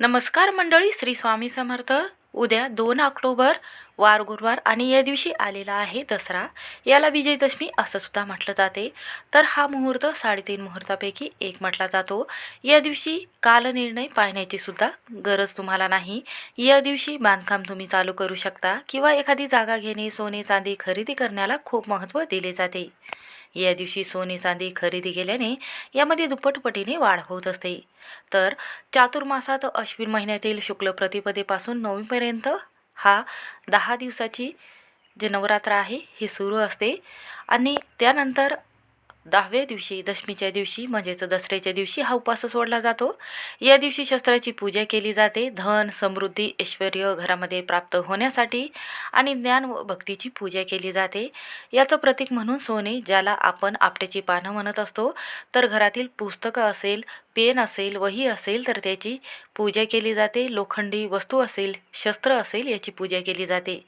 नमस्कार मंडळी श्री स्वामी समर्थ. उद्या दोन ऑक्टोबर वार गुरुवार आणि या दिवशी आलेला आहे दसरा. याला विजयदशमी असं सुद्धा म्हटलं जाते. तर हा मुहूर्त साडेतीन मुहूर्तापैकी एक म्हटला जातो. या दिवशी कालनिर्णय पाहण्याचीसुद्धा गरज तुम्हाला नाही. या दिवशी बांधकाम तुम्ही चालू करू शकता किंवा एखादी जागा घेणे सोने चांदी खरेदी करण्याला खूप महत्त्व दिले जाते. या दिवशी सोने चांदी खरेदी केल्याने यामध्ये दुप्पटपटीने वाढ होत असते. तर चातुर्मासात अश्विन महिन्यातील शुक्ल प्रतिपदेपासून नवमीपर्यंत हा दहा दिवसाची जे नवरात्र आहे ही सुरू असते. आणि त्यानंतर दहाव्या दिवशी दशमीच्या दिवशी म्हणजेच दसऱ्याच्या दिवशी हा उपवास सोडला जातो. या दिवशी शस्त्राची पूजा केली जाते. धन समृद्धी ऐश्वर घरामध्ये प्राप्त होण्यासाठी आणि ज्ञान व भक्तीची पूजा केली जाते. याचं प्रतीक म्हणून सोने ज्याला आपण आपट्याची पानं म्हणत असतो तर घरातील पुस्तकं असेल पेन असेल वही असेल तर त्याची पूजा केली जाते. लोखंडी वस्तू असेल शस्त्र असेल याची पूजा केली जाते.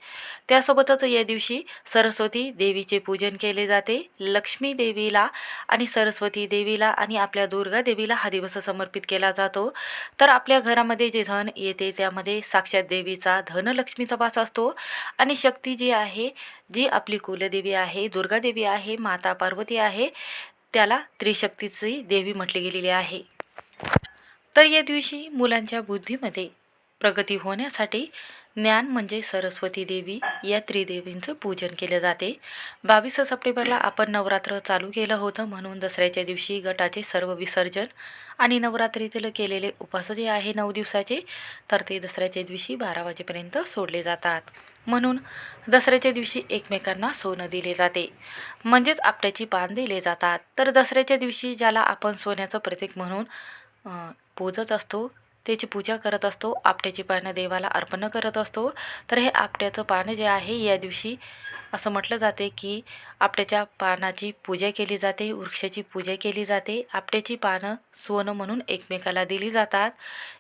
त्यासोबतच या दिवशी सरस्वती देवीचे पूजन केले जाते. लक्ष्मी देवीला आणि सरस्वती देवीला आणि आपल्या दुर्गा देवीला हा दिवस समर्पित केला जातो. तर आपल्या घरामध्ये जे धन येते त्यामध्ये साक्षात देवीचा धनलक्ष्मीचा वास असतो. आणि शक्ती जी आहे जी आपली कुलदेवी आहे दुर्गादेवी आहे माता पार्वती आहे त्याला त्रिशक्तीची देवी म्हटली गेलेली आहे. तर या दिवशी मुलांच्या बुद्धीमध्ये प्रगती होण्यासाठी ज्ञान म्हणजे सरस्वती देवी या त्रिदेवींचं पूजन केलं जाते. बावीस सप्टेंबरला आपण नवरात्र चालू केलं होतं म्हणून दसऱ्याच्या दिवशी गटाचे सर्व विसर्जन आणि नवरात्रीतील केलेले उपास जे आहे नऊ दिवसाचे तर ते दसऱ्याच्या दिवशी बारा वाजेपर्यंत सोडले जातात. म्हणून दसऱ्याच्या दिवशी एकमेकांना सोनं दिले जाते. म्हणजेच आपट्याची पान दिले जातात. तर दसऱ्याच्या दिवशी ज्याला आपण सोन्याचं प्रतीक म्हणून पूजत असतो त्याची पूजा करत असतो आपट्याची पानं देवाला अर्पण करत असतो. तर हे आपट्याचं पानं जे आहे या दिवशी असं म्हटलं जाते की आपट्याच्या पानाची पूजा केली जाते वृक्षाची पूजा केली जाते. आपट्याची पानं सोनं म्हणून एकमेकाला दिली जातात.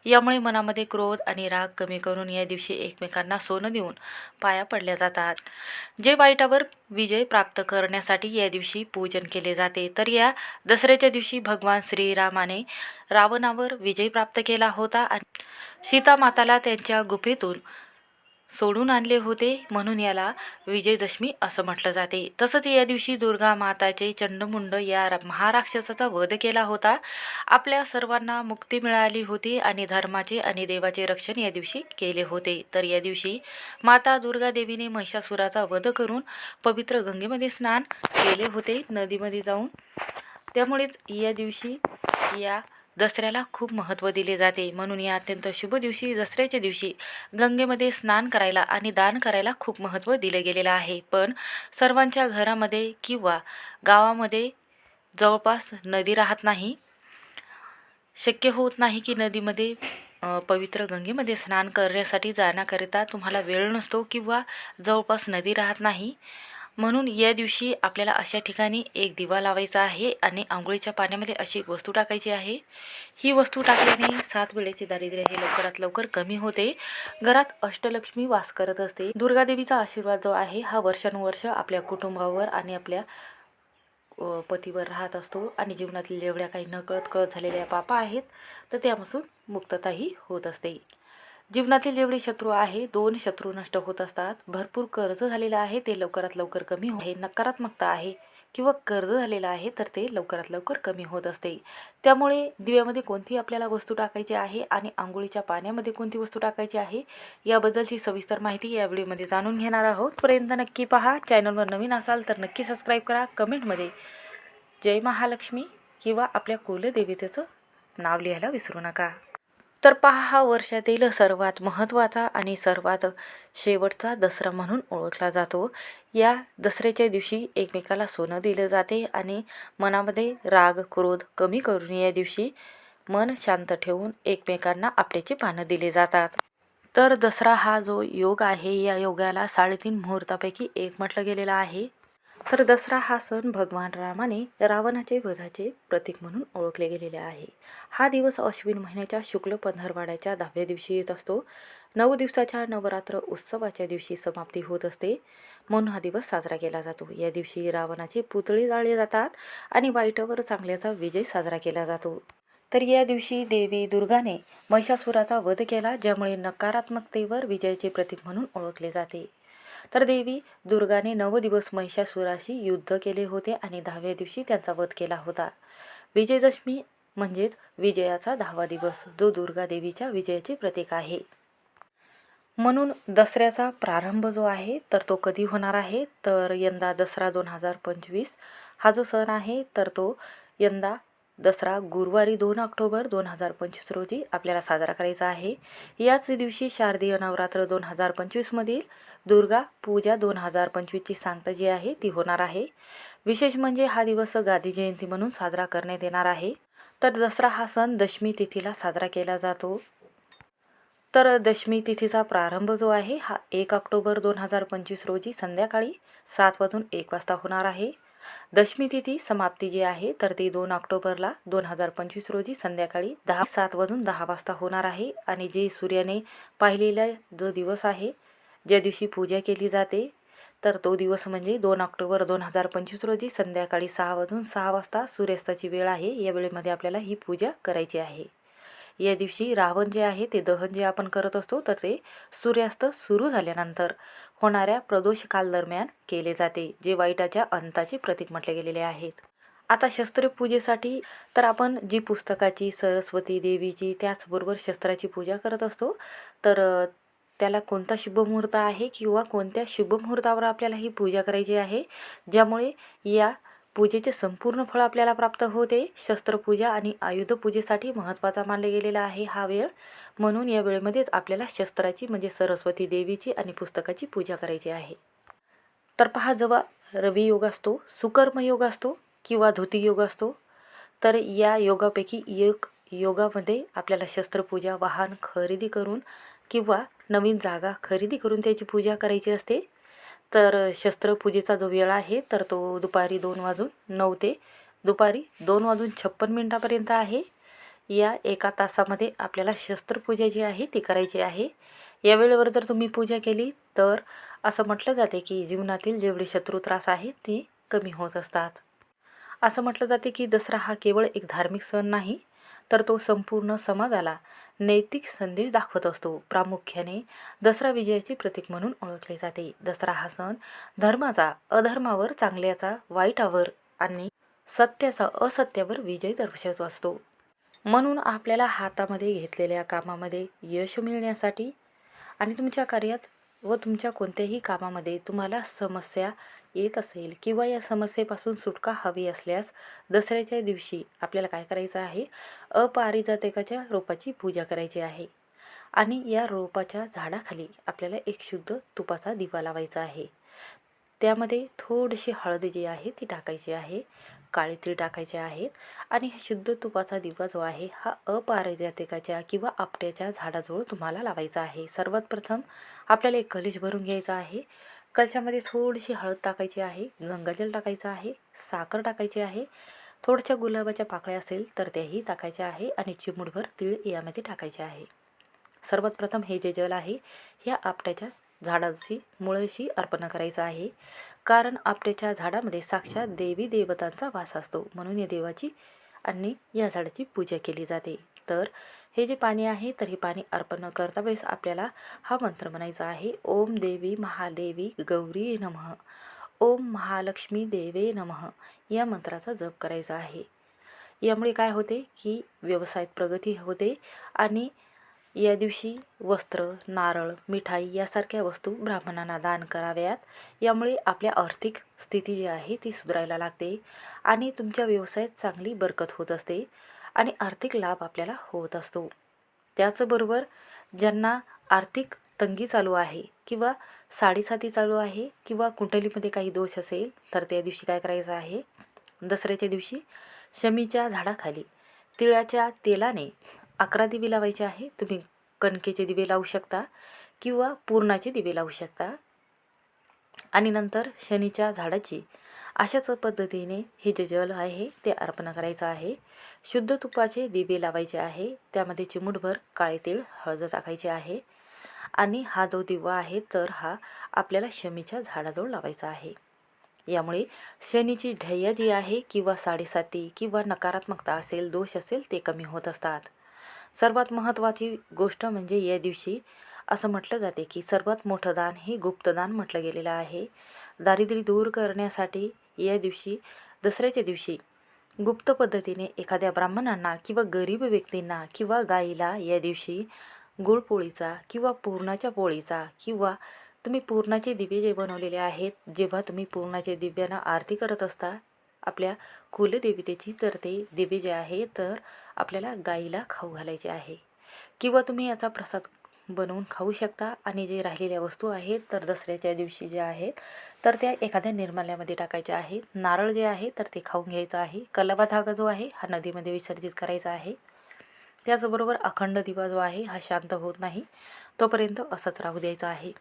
यामुळे मनामध्ये क्रोध आणि राग कमी करून या दिवशी एकमेकांना सोनं देऊन पाया पडल्या जातात. जे वाईटावर विजय प्राप्त करण्यासाठी या दिवशी पूजन केले जाते. तर या दसऱ्याच्या दिवशी भगवान श्रीरामाने रावणावर विजय प्राप्त केला होता आणि सीता माताला त्यांच्या गुफेतून सोडून आणले होते म्हणून याला विजयदशमी असं म्हटलं जाते. तसंच या दिवशी दुर्गा माताचे चंडमुंड या रा- महाराक्षसाचा वध केला होता. आपल्या सर्वांना मुक्ती मिळाली होती आणि धर्माचे आणि देवाचे रक्षण या दिवशी केले होते. तर या दिवशी माता दुर्गा देवीने महिषासुराचा वध करून पवित्र गंगेमध्ये स्नान केले होते. नदीमध्ये जाऊन त्यामुळेच या दिवशी या दसऱ्याला खूप महत्त्व दिले जाते. म्हणून या अत्यंत शुभ दिवशी दसऱ्याच्या दिवशी गंगेमध्ये स्नान करायला आणि दान करायला खूप महत्त्व दिले गेलेलं आहे. पण सर्वांच्या घरामध्ये किंवा गावामध्ये जवळपास नदी राहत नाही. शक्य होत नाही की नदीमध्ये पवित्र गंगेमध्ये स्नान करण्यासाठी जाण्याकरिता तुम्हाला वेळ नसतो किंवा जवळपास नदी राहत नाही. म्हणून या दिवशी आपल्याला अशा ठिकाणी एक दिवा लावायचा आहे आणि आंघोळीच्या पाण्यामध्ये अशी एक वस्तू टाकायची आहे. ही वस्तू टाकल्याने सात वेळेचे दारिद्र्य हे लवकरात लवकर कमी होते. घरात अष्टलक्ष्मी वास करत असते. दुर्गादेवीचा आशीर्वाद जो आहे हा वर्षानुवर्ष आपल्या कुटुंबावर आणि आपल्या पतीवर राहत असतो आणि जीवनातील जेवढ्या काही नकळत कळत झालेल्या पापा आहेत तर त्यापासून मुक्तताही होत असते. जीवनातील जेवढे शत्रू आहे दोन शत्रू नष्ट होत असतात. भरपूर कर्ज झालेलं आहे ते लवकरात लवकर कमी हो आहे नकारात्मकता आहे किंवा कर्ज झालेलं आहे तर ते लवकरात लवकर कमी होत असते. त्यामुळे दिव्यामध्ये कोणती आपल्याला वस्तू टाकायची आहे आणि आंघोळीच्या पाण्यामध्ये कोणती वस्तू टाकायची आहे याबद्दलची सविस्तर माहिती या व्हिडिओमध्ये जाणून घेणार आहोत. पर्यंत नक्की पहा चॅनलवर नवीन असाल तर नक्की सबस्क्राईब करा. कमेंटमध्ये जय महालक्ष्मी किंवा आपल्या कुलदेवतेचं नाव लिहायला विसरू नका. तर पहा हा वर्षातील सर्वात महत्त्वाचा आणि सर्वात शेवटचा दसरा म्हणून ओळखला जातो. या दसऱ्याच्या दिवशी एकमेकाला सोनं दिलं जाते आणि मनामध्ये राग क्रोध कमी करून या दिवशी मन शांत ठेवून एकमेकांना आपल्याची पानं दिली जातात. तर दसरा हा जो योग आहे या योगाला साडेतीन मुहूर्तापैकी एक म्हटलं गेलेला आहे. तर दसरा हा सण भगवान रामाने रावणाचे वधाचे प्रतीक म्हणून ओळखले गेलेले आहे. हा दिवस अश्विन महिन्याच्या शुक्ल पंधरवाड्याच्या दहाव्या दिवशी येत असतो. नऊ दिवसाच्या नवरात्र उत्सवाच्या दिवशी समाप्ती होत असते. म्हणून हा दिवस साजरा केला जातो. या दिवशी रावणाचे पुतळे जाळले जातात आणि वाईटावर चांगल्याचा विजय साजरा केला जातो. तर या दिवशी देवी दुर्गाने महिषासुराचा वध केला ज्यामुळे नकारात्मकतेवर विजयाचे प्रतीक म्हणून ओळखले जाते. तर देवी दुर्गाने नऊ दिवस महिषासुराशी युद्ध केले होते आणि दहाव्या दिवशी त्यांचा वध केला होता. विजयदशमी म्हणजेच विजयाचा दहावा दिवस जो दुर्गा देवीच्या विजयाचे प्रतीक आहे. म्हणून दसऱ्याचा प्रारंभ जो आहे तर तो कधी होणार आहे? तर यंदा दसरा दोन हजार पंचवीस हा जो सण आहे तर तो यंदा दसरा गुरुवारी दोन ऑक्टोबर दोन हजार पंचवीस रोजी आपल्याला साजरा करायचा आहे. याच दिवशी शारदीय नवरात्र दोन हजार पंचवीसमधील दुर्गा पूजा दोन हजार पंचवीसची सांगता जी आहे ती होणार आहे. विशेष म्हणजे हा दिवस गांधी जयंती म्हणून साजरा करण्यात येणार आहे. तर दसरा हा सण दशमी तिथीला साजरा केला जातो. तर दशमी तिथीचा प्रारंभ जो आहे हा एक ऑक्टोबर दोन हजार पंचवीस रोजी संध्याकाळी सात वाजून एक वाजता होणार आहे. दशमी तिथी समाप्ती जी आहे तर ती दोन ऑक्टोबरला दोन हजार पंचवीस रोजी संध्याकाळी दहा सात वाजून दहा वाजता होणार आहे. आणि जे सूर्याने पाहिलेला जो दिवस आहे ज्या दिवशी पूजा केली जाते तर तो दिवस म्हणजे दोन ऑक्टोबर दोन हजार पंचवीस रोजी संध्याकाळी सहा वाजून सहा वाजता सूर्यास्ताची वेळ आहे. या वेळेमध्ये आपल्याला ही पूजा करायची आहे. या दिवशी रावण जे आहे ते दहन जे आपण करत असतो तर ते सूर्यास्त सुरू झाल्यानंतर होणाऱ्या प्रदोष दरम्यान केले जाते जे वाईटाच्या अंताचे प्रतीक म्हटले गेलेले आहेत. आता शस्त्रपूजेसाठी तर आपण जी पुस्तकाची सरस्वती देवीची त्याचबरोबर शस्त्राची पूजा करत असतो तर त्याला कोणता शुभमुहूर्त आहे किंवा कोणत्या शुभमुहूर्तावर आपल्याला ही पूजा करायची आहे ज्यामुळे या पूजेचे संपूर्ण फळ आपल्याला प्राप्त होते. शस्त्रपूजा आणि आयुधपूजेसाठी महत्त्वाचा मानले गेलेला आहे हा वेळ. म्हणून या वेळेमध्येच आपल्याला शस्त्राची म्हणजे सरस्वती देवीची आणि पुस्तकाची पूजा करायची आहे. तर पहा जेव्हा रवी योग असतो सुकर्म योग असतो किंवा धोती योग असतो तर या योगापैकी एक योगामध्ये आपल्याला शस्त्रपूजा वाहन खरेदी करून किंवा नवीन जागा खरेदी करून त्याची पूजा करायची असते. तर शस्त्रपूजेचा जो वेळ आहे तर तो दुपारी दोन वाजून नऊ ते दुपारी दोन वाजून छप्पन मिनटापर्यंत आहे. या एका तासामध्ये आपल्याला शस्त्रपूजा जी आहे ती करायची आहे. या वेळेवर जर तुम्ही पूजा केली तर असं म्हटलं जाते की जीवनातील जेवढे शत्रू त्रास आहेत ते कमी होत असतात. असं म्हटलं जाते की दसरा हा केवळ एक धार्मिक सण नाही तर तो संपूर्ण समाजाला नैतिक संदेश दाखवत असतो. प्रामुख्याने दसरा विजयाचे प्रतीक म्हणून ओळखले जाते. दसरा हा सण धर्माचा अधर्मावर चांगल्याचा वाईटावर आणि सत्याचा असत्यावर विजय दर्शवत असतो. म्हणून आपल्याला हातामध्ये घेतलेल्या कामामध्ये यश मिळण्यासाठी आणि तुमच्या कार्यात व तुमच्या कोणत्याही कामामध्ये तुम्हाला समस्या येत असेल किंवा या समस्येपासून सुटका हवी असल्यास दसऱ्याच्या दिवशी आपल्याला काय करायचं आहे? अपारिजातकाच्या रोपाची पूजा करायची आहे. आणि या रोपाच्या झाडाखाली आपल्याला एक शुद्ध तुपाचा दिवा लावायचा आहे. त्यामध्ये थोडीशी हळद जी आहे ती टाकायची आहे. काळी तीळ टाकायचे आहेत. आणि हा शुद्ध तुपाचा दिवा जो आहे हा अपारिजातिकाच्या किंवा आपट्याच्या झाडाजवळ तुम्हाला लावायचा आहे. सर्वात प्रथम आपल्याला एक कलिश भरून घ्यायचा आहे. कलशामध्ये थोडीशी हळद टाकायची आहे गंगाजल टाकायचं आहे साखर टाकायची आहे थोड्याशा गुलाबाच्या पाकळ्या असेल तर त्याही टाकायच्या आहे आणि चिमूटभर तीळ यामध्ये टाकायचे आहे. सर्वात प्रथम हे जे जल आहे ह्या आपट्याच्या झाडाची मुळशी अर्पण करायचं आहे. कारण आपट्याच्या झाडामध्ये साक्षात देवी देवतांचा वास असतो. म्हणून या देवाची आणि या झाडाची पूजा केली जाते. तर हे जे पाणी आहे तर हे पाणी अर्पण करता वेळेस आपल्याला हा मंत्र म्हणायचा आहे. ओम देवी महादेवी गौरी नमः. ओम महालक्ष्मी देवे नमः. या मंत्राचा जप करायचा आहे. यामुळे काय होते की व्यवसायात प्रगती होते आणि या दिवशी वस्त्र नारळ मिठाई यासारख्या वस्तू ब्राह्मणांना दान कराव्यात. यामुळे आपल्या आर्थिक स्थिती जी आहे ती सुधारायला लागते आणि तुमच्या व्यवसायात चांगली बरकत होत असते. आणि आर्थिक लाभ आपल्याला होत असतो. त्याचबरोबर ज्यांना आर्थिक तंगी चालू आहे किंवा साडेसाती चालू आहे किंवा कुंडलीमध्ये काही दोष असेल तर त्या दिवशी काय करायचं आहे? दसऱ्याच्या दिवशी शमीच्या झाडाखाली तिळाच्या तेलाने अकरा दिवे लावायचे आहे. तुम्ही कणकेचे दिवे लावू शकता किंवा पूर्णाचे दिवे लावू शकता. आणि नंतर शनीच्या झाडाची अशाच पद्धतीने हे जे जल आहे ते अर्पण करायचं आहे. शुद्ध तुपाचे दिवे लावायचे आहे. त्यामध्ये चिमूटभर काळे तीळ हळद टाकायचे आहे. आणि हा जो दिवा आहे तर हा आपल्याला शमीच्या झाडाजवळ लावायचा आहे. यामुळे शनीची ध्येय जी आहे किंवा साडेसाती किंवा नकारात्मकता असेल दोष असेल ते कमी होत असतात. सर्वात महत्त्वाची गोष्ट म्हणजे या दिवशी असं म्हटलं जाते की सर्वात मोठं दान हे गुप्तदान म्हटलं गेलेलं आहे. दारिद्र्य दूर करण्यासाठी या दिवशी दसऱ्याच्या दिवशी गुप्त पद्धतीने एखाद्या ब्राह्मणांना किंवा गरीब व्यक्तींना किंवा गाईला या दिवशी गुळपोळीचा किंवा पुरणाच्या पोळीचा किंवा तुम्ही पूर्णाचे दिवे जे बनवलेले आहेत जेव्हा तुम्ही पूर्णाचे दिव्यांना आरती करत असता आपल्या कुलदेवतेची तर ते दिवे जे आहे तर आपल्याला गाईला खाऊ घालायचे आहे. किंवा तुम्ही याचा प्रसाद बनवून खाऊ शकता. आणि जे राहिलेल्या वस्तू आहेत तर दसऱ्याच्या दिवशी ज्या आहेत तर त्या एखाद्या निर्माल्यामध्ये टाकायच्या आहेत. नारळ जे आहे तर ते खाऊन घ्यायचं आहे. कलबा धागा जो आहे हा नदीमध्ये विसर्जित करायचा आहे. त्याचबरोबर अखंड दिवा जो आहे हा शांत होत नाही. तोपर्यंत असंच राहू द्यायचा आहे.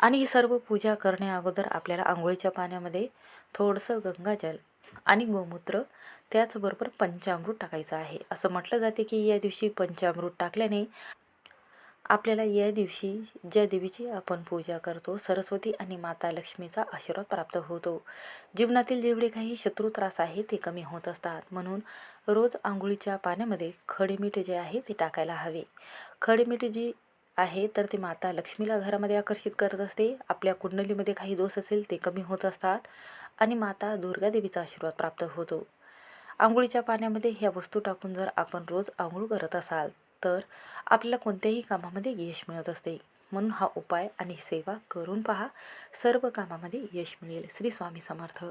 आणि ही सर्व पूजा करण्या अगोदर आपल्याला आंघोळीच्या पाण्यामध्ये थोडंसं गंगाजल आणि गोमूत्र त्याचबरोबर पंचामृत टाकायचं आहे. असं म्हटलं जाते की या दिवशी पंचामृत टाकल्याने आपल्याला या दिवशी ज्या देवीची आपण पूजा करतो सरस्वती आणि माता लक्ष्मीचा आशीर्वाद प्राप्त होतो. जीवनातील जेवढे काही शत्रू त्रास आहे ते कमी होत असतात. म्हणून रोज आंघोळीच्या पाण्यामध्ये खडे मीठ जे आहे ते टाकायला हवे. खडे मीठ जी आहे तर ती माता लक्ष्मीला घरामध्ये आकर्षित करत असते. आपल्या कुंडलीमध्ये काही दोष असेल ते कमी होत असतात आणि माता दुर्गादेवीचा आशीर्वाद प्राप्त होतो. आंघोळीच्या पाण्यामध्ये ह्या वस्तू टाकून जर आपण रोज आंघोळ करत असाल तर आपल्याला कोणत्याही कामामध्ये यश मिळत असते. म्हणून हा उपाय आणि सेवा करून पहा. सर्व कामामध्ये यश मिळेल. श्री स्वामी समर्थ.